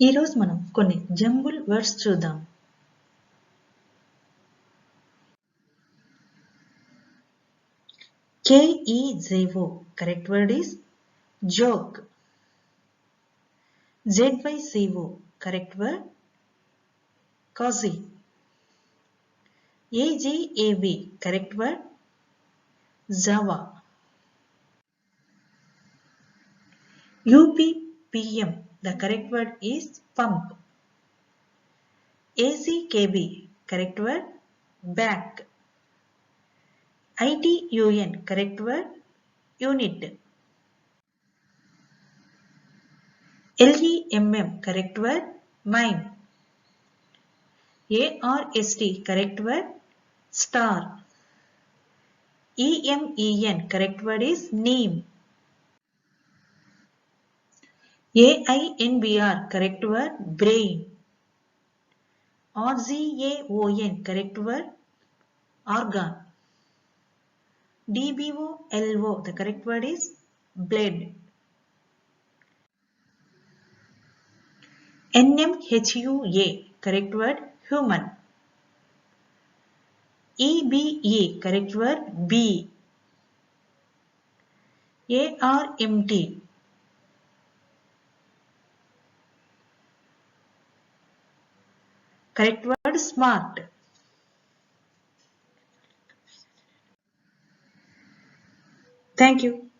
ఈరోజు మనం కొన్ని జంబుల్ వర్డ్స్ చూద్దాం K-E-Z-O correct word is joke. Z-Y-C-O correct word cozy. A-J-A-B correct word Java. U-P-P-M the correct word is pump. A-C-K-B correct word back. ITUN correct word unit. LEMM correct word mime. ARST correct word star. EMEN correct word is neem. AINBR correct word brain. RZAON correct word organ. DBOLO the correct word is bled. NMHUA correct word human. EBE correct word bee. ARMT correct word smart. Thank you.